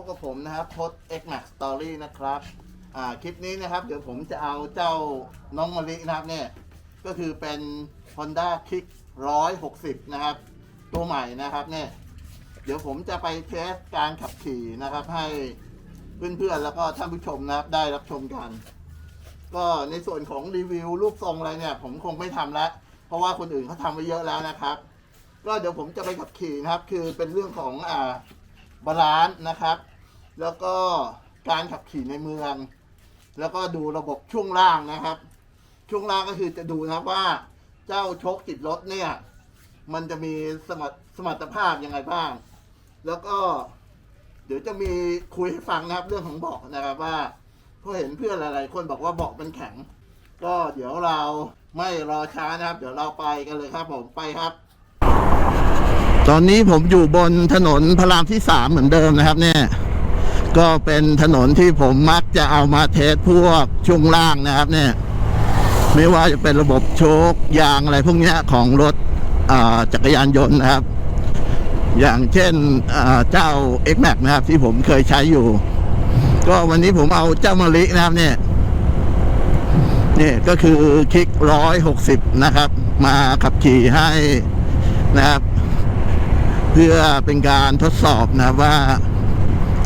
พบกับผมนะครับพด X Max Story นะครับอ่าคลิปนี้นะครับ เดี๋ยวผมจะเอาเจ้าน้องมะลินะครับเนี่ยก็คือเป็น Honda Kick 160 นะครับ ตัวใหม่นะครับเนี่ยเดี๋ยวผมจะไปเทสการขับขี่นะครับ ให้เพื่อนๆแล้วก็ท่านผู้ชมนะครับได้รับชมกัน ก็ในส่วนของรีวิวรูปทรงอะไรเนี่ย ผมคงไม่ทำล้วเพราะว่าคนอื่นเขาทำไว้เยอะแล้วนะครับ ก็เดี๋ยวผมจะไปขับขี่นะครับ คือเป็นเรื่องของอ่าบาลานซ์นะครับ แล้วก็การขับขี่ในเมือง แล้วก็ดูระบบช่วงล่างนะครับ ช่วงล่างก็คือจะดูนะครับว่าเจ้าโชคติดรถเนี่ย มันจะมีสมรรถสมรรถภาพยังไงบ้าง แล้วก็เดี๋ยวจะมีคุยให้ฟังนะครับเรื่องของเบาะนะครับว่าเพราะเห็นเพื่อนหลายๆ คนบอกว่าเบาะมันแข็ง ก็เดี๋ยวเราไม่รอช้านะครับ เดี๋ยวเราไปกันเลยครับผมไปครับ ตอนนี้ผมอยู่บนถนนพระรามที่สามเหมือนเดิมนะครับ เนี่ย ก็เป็นถนนที่ผมมักจะเอามาเทสพวกช่วงล่างนะครับเนี่ยไม่ว่าจะเป็นระบบโชคยางอะไรพวกนี้ของรถจักรยานยนต์นะครับ อย่างเช่นอ่าเจ้า X Max นะครับ ที่ผมเคยใช้อยู่ ก็วันนี้ผมเอาเจ้ามะลินะครับเนี่ยนี่ก็คือคลิกร้อยหกสิบนะครับ มาขับขี่ให้นะครับ เพื่อเป็นการทดสอบนะว่า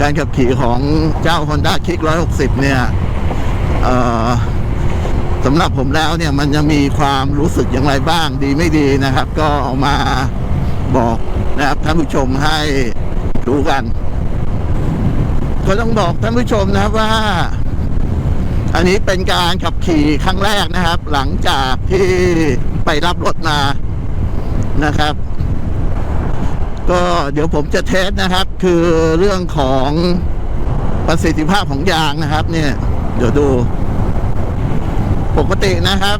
การขับขี่ของเจ้า Honda Kick 160 เนี่ยสำหรับผมแล้วเนี่ยมันจะมีความรู้สึกอย่างไรบ้างดีไม่ดีนะครับ ก็เอามาบอกนะครับท่านผู้ชมให้รู้กัน ก็ต้องบอกท่านผู้ชมนะครับว่า อันนี้เป็นการขับขี่ครั้งแรกนะครับ หลังจากที่ไปรับรถมานะครับ ก็เดี๋ยวผมจะเทสนะครับ คือเรื่องของประสิทธิภาพของยางนะครับ เนี่ย เดี๋ยวดู ปกตินะครับ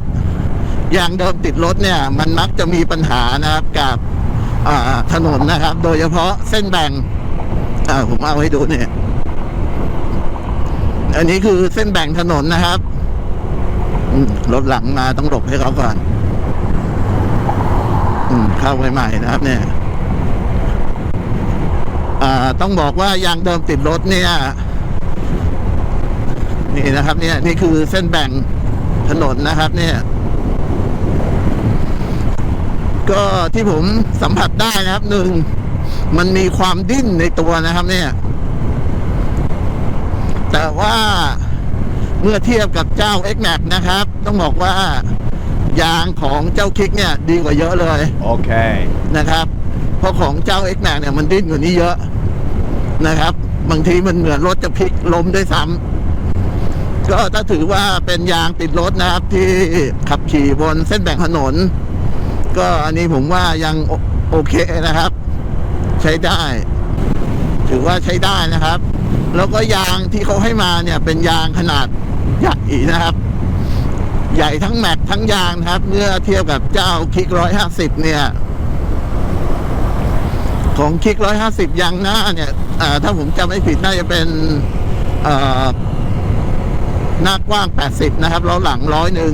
ยางเดิมติดรถเนี่ย มันมักจะมีปัญหานะครับกับถนนนะครับ โดยเฉพาะเส้นแบ่งอ่าผมเอาให้ดูเนี่ย อันนี้คือเส้นแบ่งถนนนะครับรถหลังมาต้องหลบให้เขาก่อนอเข้าใหม่นะครับ เนี่ย ต้องบอกว่ายางเดิมติดรถเนี่ย นี่นะครับเนี่ยนี่คือเส้นแบ่งถนนนะครับ เนี่ย ก็ที่ผมสัมผัสได้นะครับหนึ่งมันมีความดิ้นในตัวนะครับ เนี่ย แต่ว่าเมื่อเทียบกับเจ้า X Max นะครับ ต้องบอกว่ายางของเจ้าคิกเนี่ย ดีกว่าเยอะเลย Okay. นะครับเพ ราะของเจ้า X Max เนี่ยมันดิ้นกว่านี้เยอะนะครับ บางทีมันเหมือนรถจะพลิกล้มด้วยซ้ำก็ถ้าถือว่าเป็นยางติดรถนะครับ ที่ขับขี่บนเส้นแบ่งถนน ก็อันนี้ผมว่ายังโอโอเคนะครับ ใช้ได้ ถือว่าใช้ได้นะครับ แล้วก็ยางที่เขาให้มาเนี่ยเป็นยางขนาดใหญ่นะครับ ใหญ่ทั้งแม็กทั้งยางนะครับ เมื่อเทียบกับเจ้าคิกร้อยห้าสิบเนี่ย ของคิกร้อยห้าสิบยางหน้าเนี่ยถ้าผมจำไม่ผิดน่าจะเป็นหน้ากว้าง 80 นะครับล้อหลังร้อยหนึ่ง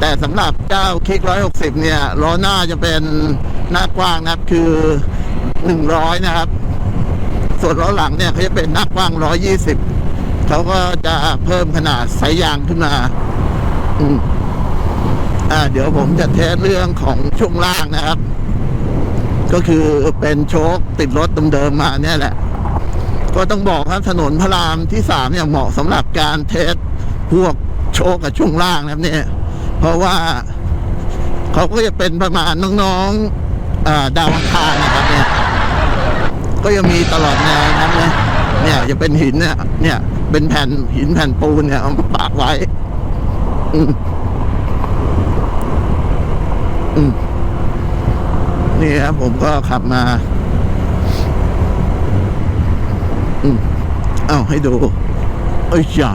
แต่สำหรับเจ้าคิกร้อยหกสิบเนี่ยล้อหน้าจะเป็นหน้ากว้างนะครับคือหนึ่งร้อยนะครับ ส่วนล้อหลังเนี่ยเขาจะเป็นหน้ากว้างร้อยี่สิบเขาก็จะเพิ่มขนาดสายยางขึ้นมาอืมอ่าเดี๋ยวผมจะเทสเรื่องของช่วงล่างนะครับ ก็คือเป็นโชคติดรถเดิมๆมาเนี่ยแหละ ก็ต้องบอกครับถนนพระรามที่สามเนี่ยเหมาะสำหรับการเทสพวกโชคกับช่วงล่างนะครับเนี่ย เพราะว่าเขาก็จะเป็นประมาณน้องๆดาวอังคารนะครับเนี่ย ก็ยังมีตลอดแนวนะครับเนี่ยเนี่ยจะเป็นหินเนี่ยเนี่ย เป็นแผ่นหินแผ่นปูนเนี่ยเอาปากไว้ อืมอืม นี่ครับผมก็ขับมาอืมเอาให้ดูเอ้ยจ้า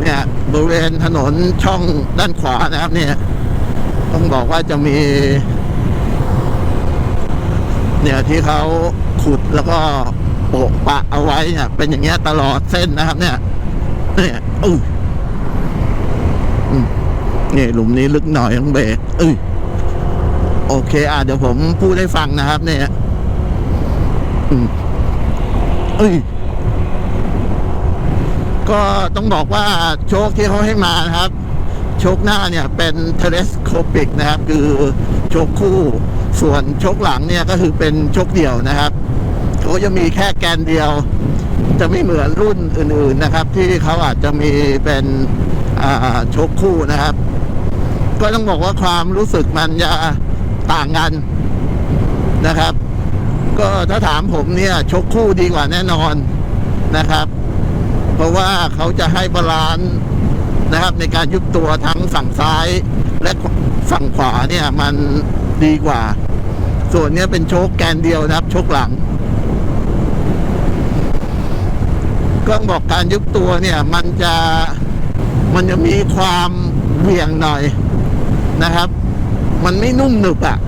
เนี่ยบริเวณถนนช่องด้านขวานะครับเนี่ย ต้องบอกว่าจะมี เนี่ยที่เขาขุดแล้วก็โปะปะเอาไว้เนี่ยเป็นอย่างเงี้ยตลอดเส้นนะครับ เนี่ย เนี่ยอุ้ย นี่หลุมนี้ลึกหน่อยต้องเบรกเอ้ยโอเค อะเดี๋ยวผมพูดให้ฟังนะครับเนี่ยอืมเอ้ยก็ต้องบอกว่าโชคที่เขาให้มานะครับ โชคหน้าเนี่ยเป็นเทเลสโคปิกนะครับ คือโชคคู่ ส่วนโชคหลังเนี่ยก็คือเป็นโชคเดี่ยวนะครับเขาจะมีแค่แกนเดียว จะไม่เหมือนรุ่นอื่น ๆนะครับ ที่เขาอาจจะมีเป็นอ่าโชคคู่นะครับ ก็ต้องบอกว่าความรู้สึกมันจะต่างกันนะครับ ก็ถ้าถามผมเนี่ย ชกคู่ดีกว่าแน่นอนนะครับ เพราะว่าเขาจะให้บาลานซ์นะครับ ในการยุบตัวทั้งฝั่งซ้ายและฝั่งขวาเนี่ยมันดีกว่า ส่วนเนี้ยเป็นโชคแกนเดียวนะครับ โชคหลังก็บอกการยุบตัวเนี่ย มันจะมันจะมีความเหวี่ยงหน่อย นะครับ มันไม่นุ่มหนึบอะ่ะ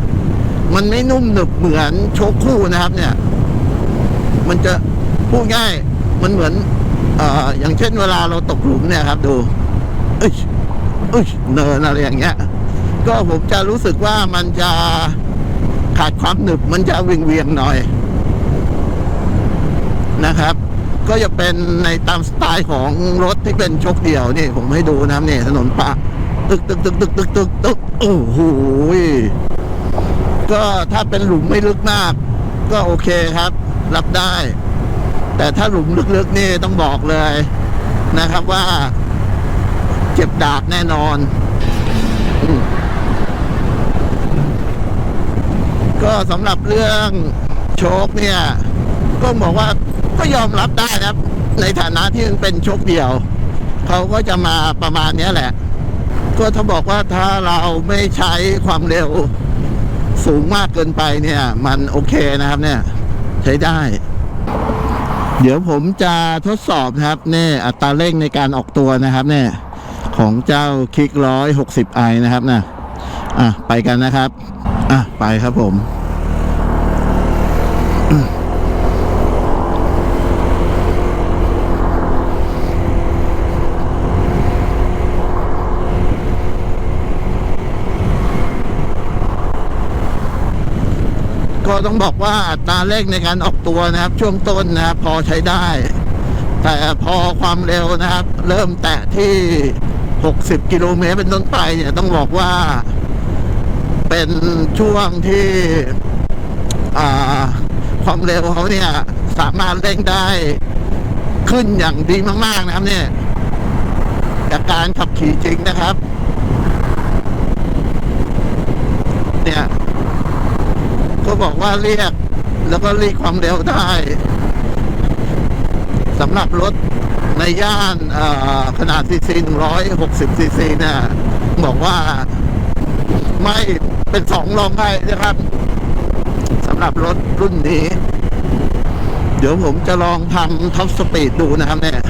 มันไม่นุ่มหนึบเหมือนโชคคู่นะครับ เนี่ย มันจะพูดง่าย มันเหมือนเอ่ออย่างเช่นเวลาเราตกหลุมเนี่ยครับ ดู เอ้ยเอ้ยเนินอะไรอย่างเงี้ย ก็ผมจะรู้สึกว่ามันจะขาดความหนึบ มันจะเวียงเวียงหน่อยนะครับ ก็จะเป็นในตามสไตล์ของรถที่เป็นชกเดี่ยวนี่ ผมให้ดูนะเนี่ยถนนปะ ตึกตึกตึกตึกตึกตึกตึกโอ้โหก็ถ้าเป็นหลุมไม่ลึกมาก ก็โอเคครับ รับได้ แต่ถ้าหลุมลึกๆนี่ต้องบอกเลยนะครับว่า เจ็บดาบแน่นอนอก็สำหรับเรื่องโชคเนี่ย ก็บอกว่าก็ยอมรับได้ครับ ในฐานะที่มันเป็นโชคเดียว เขาก็จะมาประมาณนี้แหละ ก็ถ้าบอกว่าถ้าเราไม่ใช้ความเร็วสูงมากเกินไปเนี่ย มันโอเคนะครับเนี่ย ใช้ได้ เดี๋ยวผมจะทดสอบนะครับเนี่ยอัตราเร่งในการออกตัวนะครับ เนี่ย ของเจ้าคลิกร้อยหกสิบไอนะครับนะอะไปกันนะครับ อะไปครับผม ก็ต้องบอกว่าอัตราเร่งในการออกตัวนะครับ ช่วงต้นนะครับพอใช้ได้ แต่พอความเร็วนะครับ เริ่มแตะที่ 60 กิโลเมตรเป็นต้นไปเนี่ยต้องบอกว่า เป็นช่วงที่ความเร็วเขาเนี่ยสามารถเร่งได้ขึ้นอย่างดีมาก ๆ นะครับเนี่ยจากการขับขี่จริงนะครับ เนี่ย ก็บอกว่าเรียก แล้วก็รีกความเร็วได้สำหรับรถในย่านขนาดซีซีร้อยหกสิบซีซีเนี่ยบอกว่าไม่เป็นสองรองได้นะครับสำหรับรถรุ่นนี้ เดี๋ยวผมจะลองทำท็อปสปีดดูนะครับเนี่ย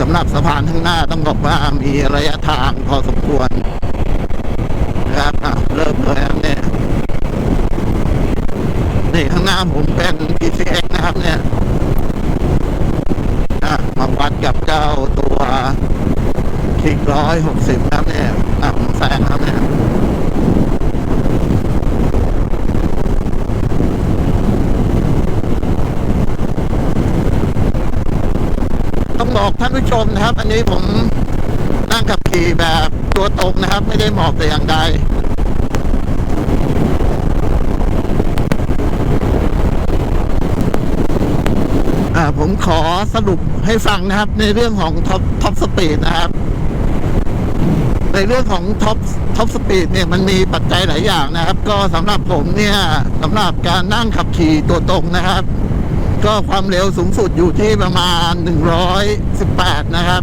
สำหรับสะพานข้างหน้าต้องบอกว่ามีระยะทางพอสมควรนะครับเริ่มเลยครับเนี่ย นี่ข้างหน้าผมเป็น PCX นะครับเนี่ยมาวัดกับเจ้าตัวคลิกร้อยหกสิบครับเนี่ยอะผมแซงครับเนี่ยต้องบอกท่านผู้ชมนะครับ อันนี้ผมนั่งขับขี่แบบตัวตรงนะครับ ไม่ได้หมอบแต่อย่างใด ผมขอสรุปให้ฟังนะครับ ในเรื่องของท็อปท็อปสปีดนะครับ ในเรื่องของท็อปท็อปสปีดเนี่ยมันมีปัจจัยหลายอย่างนะครับ ก็สำหรับผมเนี่ยสำหรับการนั่งขับขี่ตัวตรงนะครับ ก็ความเร็วสูงสุดอยู่ที่ประมาณ 118 นะครับ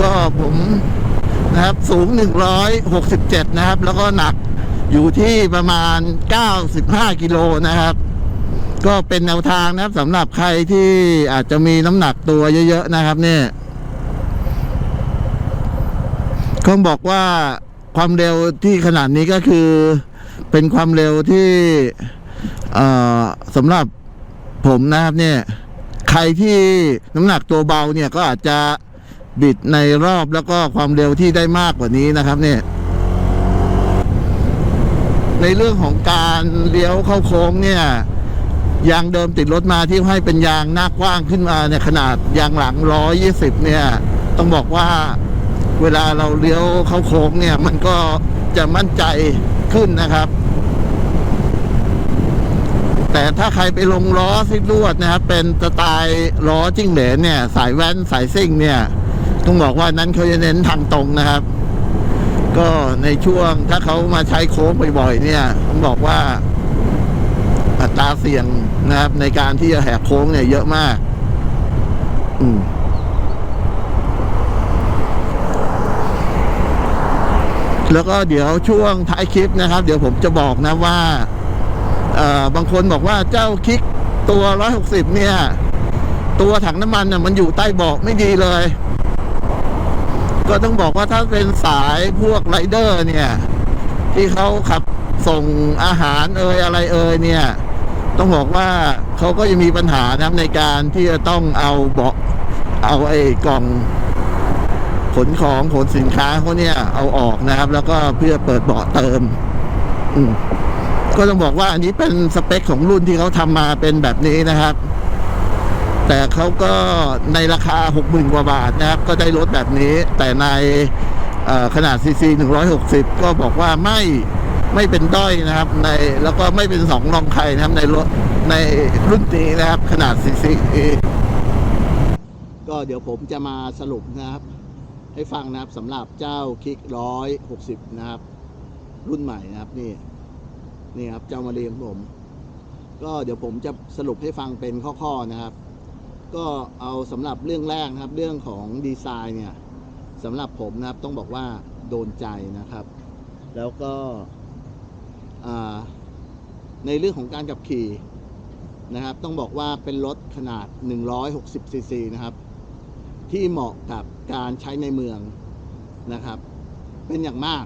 ก็ผมนะครับสูง 167 นะครับ แล้วก็หนักอยู่ที่ประมาณ 95 กิโลนะครับ ก็เป็นแนวทางนะครับสำหรับใครที่อาจจะมีน้ำหนักตัวเยอะๆนะครับเนี่ยก็บอกว่าความเร็วที่ขนาดนี้ก็คือเป็นความเร็วที่สำหรับผมนะครับเนี่ยใครที่น้ำหนักตัวเบาเนี่ยก็อาจจะบิดในรอบแล้วก็ความเร็วที่ได้มากกว่านี้นะครับเนี่ยในเรื่องของการเลี้ยวเข้าโค้งเนี่ย ยางเดิมติดรถมาที่ให้เป็นยางหน้ากว้างขึ้นมาเนี่ยขนาดยางหลัง120เนี่ย ต้องบอกว่าเวลาเราเลี้ยวเข้าโค้งเนี่ย มันก็จะมั่นใจขึ้นนะครับ แต่ถ้าใครไปลงล้อซิลวดนะครับ เป็นสไตล์ล้อจิ้งเหลนเนี่ย สายแว้นสายซิ่งเนี่ย ต้องบอกว่านั้นเขาจะเน้นทางตรงนะครับ ก็ในช่วงถ้าเขามาใช้โค้งบ่อยๆเนี่ยต้องบอกว่า อัตราเสี่ยงนะครับ ในการที่จะแหกโค้งเนี่ยเยอะมาก อืมแล้วก็เดี๋ยวช่วงท้ายคลิปนะครับ เดี๋ยวผมจะบอกนะว่าบางคนบอกว่าเจ้าคลิกตัว 160 เนี่ย ตัวถังน้ำมันเนี่ยมันอยู่ใต้เบาะไม่ดีเลย ก็ต้องบอกว่าถ้าเป็นสายพวกไรเดอร์เนี่ย ที่เขาขับส่งอาหารเอ่ยอะไรเอ่ยเนี่ย ต้องบอกว่าเขาก็จะมีปัญหานะครับในการที่จะต้องเอาเบาะเอาไอ้กล่องขนของขนสินค้าเขาเนี่ยเอาออกนะครับ แล้วก็เพื่อเปิดเบาะเติม อืมก็ต้องบอกว่าอันนี้เป็นสเปคของรุ่นที่เขาทำมาเป็นแบบนี้นะครับ แต่เขาก็ในราคา 60,000 กว่าบาทนะครับ ก็ได้รถแบบนี้ แต่ในขนาดซีซี160 ก็บอกว่าไม่ ไม่เป็นด้อยนะครับ ในแล้วก็ไม่เป็นสองรองใครนะครับในรถในรุ่นนี้นะครับ ขนาดซีซีก็เดี๋ยวผมจะมาสรุปนะครับ ให้ฟังนะครับสำหรับเจ้าคิกร้อยหกสิบนะครับ รุ่นใหม่นะครับนี่นี่ครับเจ้ามาเรียงผม ก็เดี๋ยวผมจะสรุปให้ฟังเป็นข้อๆนะครับ ก็เอาสำหรับเรื่องแรกนะครับ เรื่องของดีไซน์เนี่ยสำหรับผมนะครับต้องบอกว่าโดนใจนะครับ แล้วก็ ในเรื่องของการขับขี่นะครับ ต้องบอกว่าเป็นรถขนาด 160ซีซีนะครับ ที่เหมาะกับการใช้ในเมืองนะครับ เป็นอย่างมาก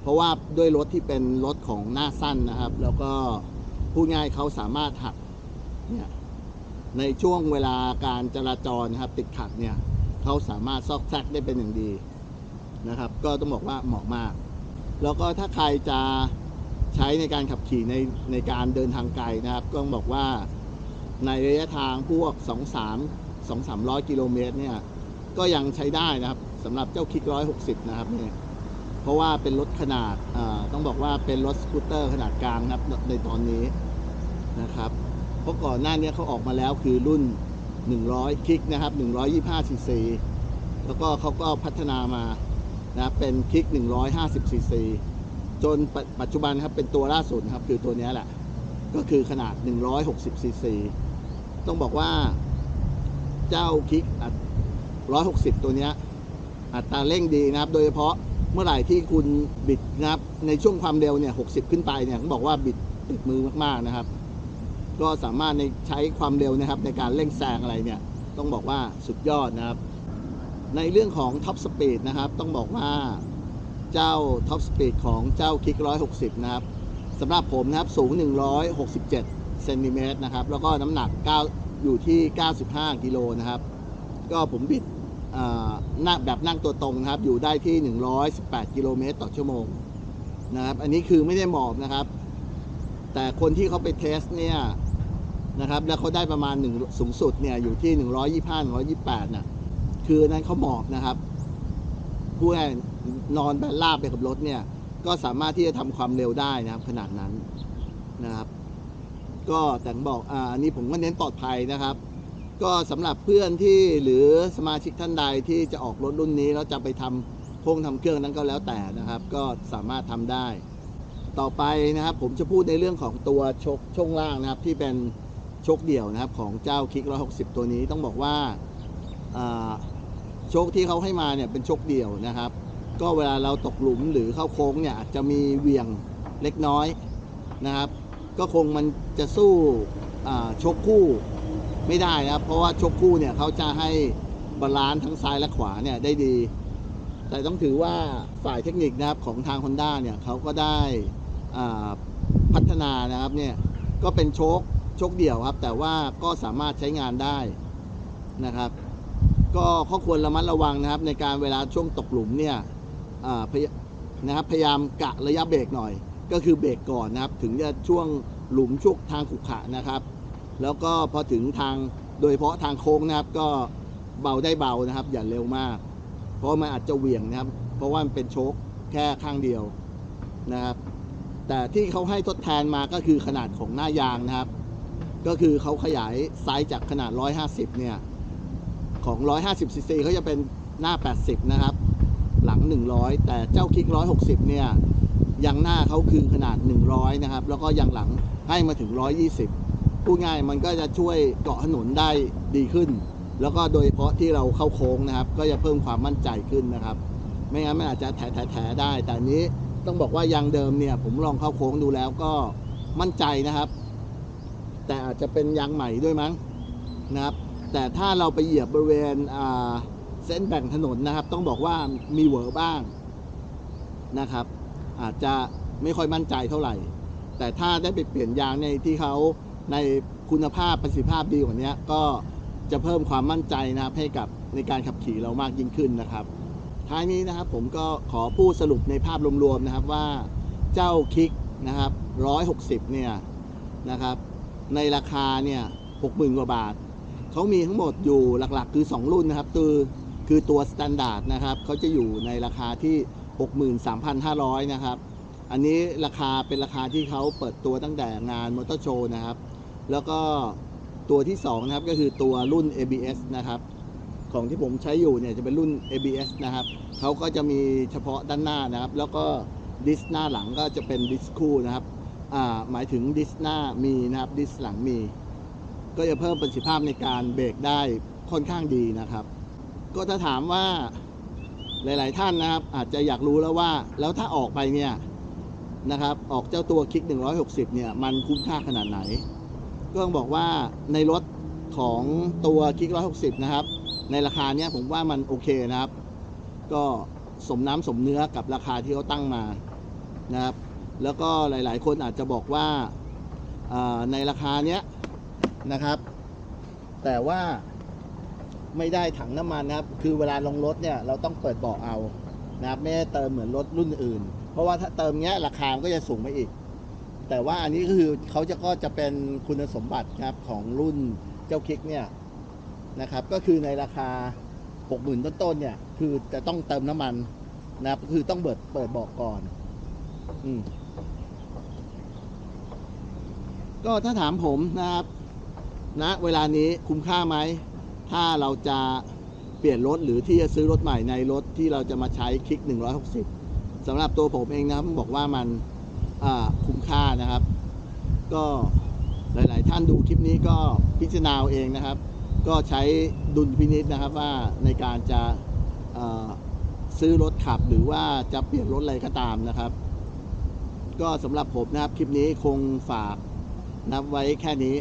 เพราะว่าด้วยรถที่เป็นรถของหน้าสั้นนะครับ แล้วก็ผู้ง่ายเขาสามารถหักเนี่ยในช่วงเวลาการจราจรนะครับ ติดขัดเนี่ยเขาสามารถซอกแซกได้เป็นอย่างดีนะครับ ก็ต้องบอกว่าเหมาะมาก แล้วก็ถ้าใครจะ ใช้ในการขับขี่ในในการเดินทางไกลนะครับก็ต้องบอกว่าในระยะทางพวก 2 3 2 3 0 0 กิโลเมตรเนี่ยก็ยังใช้ได้นะครับสำหรับเจ้าคลิก 160 นะครับเนี่ยเพราะว่าเป็นรถขนาดต้องบอกว่าเป็นรถสกูตเตอร์ขนาดกลางนะครับในตอนนี้นะครับเพราะก่อนหน้านี้เขาออกมาแล้วคือรุ่น 100คลิกนะครับ 125 ซีซี แล้วก็เขาก็พัฒนามานะเป็นคลิก 150 ซีซี จนปปัจจุบันครับเป็นตัวล่าสุดครับคือตัวนี้แหละ ก็คือขนาด 160ซีซีต้องบอกว่าเจ้าคลิกอัด160 ตัวนี้อัตราเร่งดีนะครับ โดยเฉพาะเมื่อไหร่ที่คุณบิดนะครับ ในช่วงความเร็วเนี่ย60 ขึ้นไปเนี่ยเขาบอกว่าบิดติดมือมากๆนะครับ ก็สามารถในใช้ความเร็วนะครับ ในการเร่งแซงอะไรเนี่ย ต้องบอกว่าสุดยอดนะครับ ในเรื่องของท็อปสปีดนะครับ ต้องบอกว่า เจ้าท็อปสปีดของเจ้าคิก160 นะครับสำหรับผมนะครับสูง 167เซนติเมตรนะครับ แล้วก็น้ำหนัก 9 อยู่ที่ 95 กิโลนะครับ ก็ผมบิดนั่งแบบนั่งตัวตรงนะครับ อยู่ได้ที่ 118 กิโลเมตรต่อชั่วโมงนะครับ อันนี้คือไม่ได้หมอบนะครับ แต่คนที่เขาไปเทสเนี่ยนะครับ แล้วเขาได้ประมาณหนึ่งสูงสุดเนี่ยอยู่ที่ 125 128น่ะคือนั้นเขาหมอบนะครับ ผู้แนอนแบบลาบไปกับรถเนี่ย ก็สามารถที่จะทำความเร็วได้นะครับ ขนาดนั้นนะครับ ก็แต่งบอกอ่าอันนี้ผมก็เน้นปลอดภัยนะครับ ก็สำหรับเพื่อนที่หรือสมาชิกท่านใดที่จะออกรถรุ่นนี้แล้วจะไปทำโครงทำเครื่องนั้นก็แล้วแต่นะครับ ก็สามารถทำได้ ต่อไปนะครับผมจะพูดในเรื่องของตัวชกช่วงล่างนะครับ ที่เป็นชกเดี่ยวนะครับของเจ้าคิก160 ตัวนี้ต้องบอกว่าอ่าโชคที่เขาให้มาเนี่ยเป็นโชคเดี่ยวนะครับ ก็เวลาเราตกหลุมหรือเข้าโค้งเนี่ยอาจจะมีเหวี่ยงเล็กน้อยนะครับ ก็คงมันจะสู้ชกคู่ไม่ได้นะครับ เพราะว่าชกคู่เนี่ยเขาจะให้บาลานซ์ทั้งซ้ายและขวาเนี่ยได้ดี แต่ต้องถือว่าฝ่ายเทคนิคนะครับของทาง Honda เนี่ยเขาก็ได้พัฒนานะครับเนี่ยก็เป็นโชคโชคเดี่ยวครับ แต่ว่าก็สามารถใช้งานได้นะครับ ก็ข้อควรระมัดระวังนะครับ ในการเวลาช่วงตกหลุมเนี่ย นะครับพยายามกะระยะเบรกหน่อย ก็คือเบรกก่อนนะครับ ถึงจะช่วงหลุมช่วงทางขุขะนะครับ แล้วก็พอถึงทางโดยเฉพาะทางโค้งนะครับก็เบาได้เบานะครับ อย่าเร็วมาก เพราะมันอาจจะเหวี่ยงนะครับ เพราะว่ามันเป็นโชคแค่ข้างเดียวนะครับ แต่ที่เขาให้ทดแทนมาก็คือขนาดของหน้ายางนะครับ ก็คือเขาขยายไซส์จากขนาด 150 เนี่ย ของ 150ซีซีเขาจะเป็นหน้า 80 นะครับ 100 แต่เจ้าคิก 160 เนี่ยยางหน้าเขาคือขนาด 100 นะครับ แล้วก็ยางหลังให้มาถึง 120พูดง่ายมันก็จะช่วยเกาะถนนได้ดีขึ้น แล้วก็โดยเฉพาะที่เราเข้าโค้งนะครับ ก็จะเพิ่มความมั่นใจขึ้นนะครับ ไม่งั้นมันอาจจะแถแถะแถได้ แต่นนี้ต้องบอกว่ายางเดิมเนี่ย ผมลองเข้าโค้งดูแล้วก็มั่นใจนะครับ แต่อาจจะเป็นยางใหม่ด้วยมั้งนะครับ แต่ถ้าเราไปเหยียบบริเวณอ่า เส้นแบ่งถนนนะครับ ต้องบอกว่ามีเหวอบ้างนะครับ อาจจะไม่ค่อยมั่นใจเท่าไหร่ แต่ถ้าได้ไปเปลี่ยนยางในที่เขาในคุณภาพประสิทธิภาพดีกว่านี้ก็จะเพิ่มความมั่นใจนะครับให้กับในการขับขี่เรามากยิ่งขึ้นนะครับ ท้ายนี้นะครับผมก็ขอพูดสรุปในภาพรวมๆนะครับว่าเจ้าคิกนะครับ160 เนี่ยนะครับ ในราคาเนี่ย60,000กว่าบาท เขามีทั้งหมดอยู่หลักๆ คือ 2 รุ่นนะครับ คือ คือตัวสแตนดาร์ดนะครับเขาจะอยู่ในราคาที่ 63,500 นะครับ อันนี้ราคาเป็นราคาที่เขาเปิดตัวตั้งแต่งานมอเตอร์โชว์นะครับ แล้วก็ตัวที่2นะครับก็คือตัวรุ่น ABS นะครับ ของที่ผมใช้อยู่เนี่ยจะเป็นรุ่น ABS นะครับเขาก็จะมีเฉพาะด้านหน้านะครับ แล้วก็ดิสหน้าหลังก็จะเป็นดิสคู่นะครับหมายถึงดิสหน้ามีนะครับดิสหลังมี ก็จะเพิ่มประสิทธิภาพในการเบรกได้ค่อนข้างดีนะครับ ก็ถ้าถามว่าหลาย ๆ ท่านนะครับ อาจจะอยากรู้แล้วว่า แล้วถ้าออกไปเนี่ยนะครับ ออกเจ้าตัวคลิก 160 เนี่ย มันคุ้มค่าขนาดไหน ก็ต้องบอกว่าในรถของตัวคลิก 160 นะครับ ในราคาเนี้ยผมว่ามันโอเคนะครับ ก็สมน้ำสมเนื้อกับราคาที่เขาตั้งมานะครับ แล้วก็หลาย ๆ คนอาจจะบอกว่าอ่าในราคาเนี้ยนะครับ แต่ว่า ไม่ได้ถังน้ำมันนะครับ คือเวลาลงรถเนี่ยเราต้องเปิดเบาะเอานะครับไม่ได้เติมเหมือนรถรุ่นอื่น เพราะว่าถ้าเติมเงี้ยราคาก็จะสูงไปอีก แต่ว่าอันนี้ก็คือเขาจะก็จะเป็นคุณสมบัตินะครับของรุ่นเจ้าคลิกเนี่ยนะครับ ก็คือในราคา 60,000ต้นๆเนี่ยคือจะต้องเติมน้ำมันนะครับคือต้องเปิดเปิดเบาะก่อน อืมก็ถ้าถามผมนะครับณนะเวลานี้คุ้มค่าไหม ถ้าเราจะเปลี่ยนรถหรือที่จะซื้อรถใหม่ในรถที่เราจะมาใช้คลิก 160สำหรับตัวผมเองนะครับอกว่ามันคุ้มค่านะครับ ก็หลาย ๆ ท่านดูคลิปนี้ก็พิจารณาเองนะครับ ก็ใช้ดุลพินิษนะครับว่าในการจะซื้อรถขับหรือว่าจะเปลี่ยนรถอะไรก็ตามนะครับ ก็สำหรับผมนะครับคลิปนี้คงฝากนับไว้แค่นี้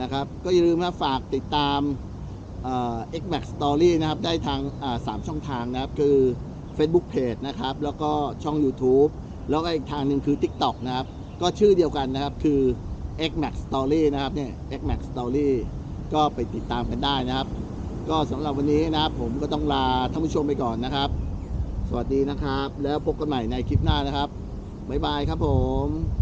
นะครับ ก็อย่าลืมนะฝากติดตาม เอ่อ Xmax Story นะครับ ได้ทางสามช่องทางนะครับ คือ Facebook Page นะครับ แล้วก็ช่อง YouTube แล้วก็อีกทางหนึ่งคือ TikTok นะครับ ก็ชื่อเดียวกันนะครับคือ Xmax Story นะครับเนี่ย Xmax Story ก็ไปติดตามกันได้นะครับ ก็สำหรับวันนี้นะครับ ผมก็ต้องลาท่านผู้ชมไปก่อนนะครับ สวัสดีนะครับ แล้วพบกันใหม่ในคลิปหน้านะครับ บ๊ายบายครับผม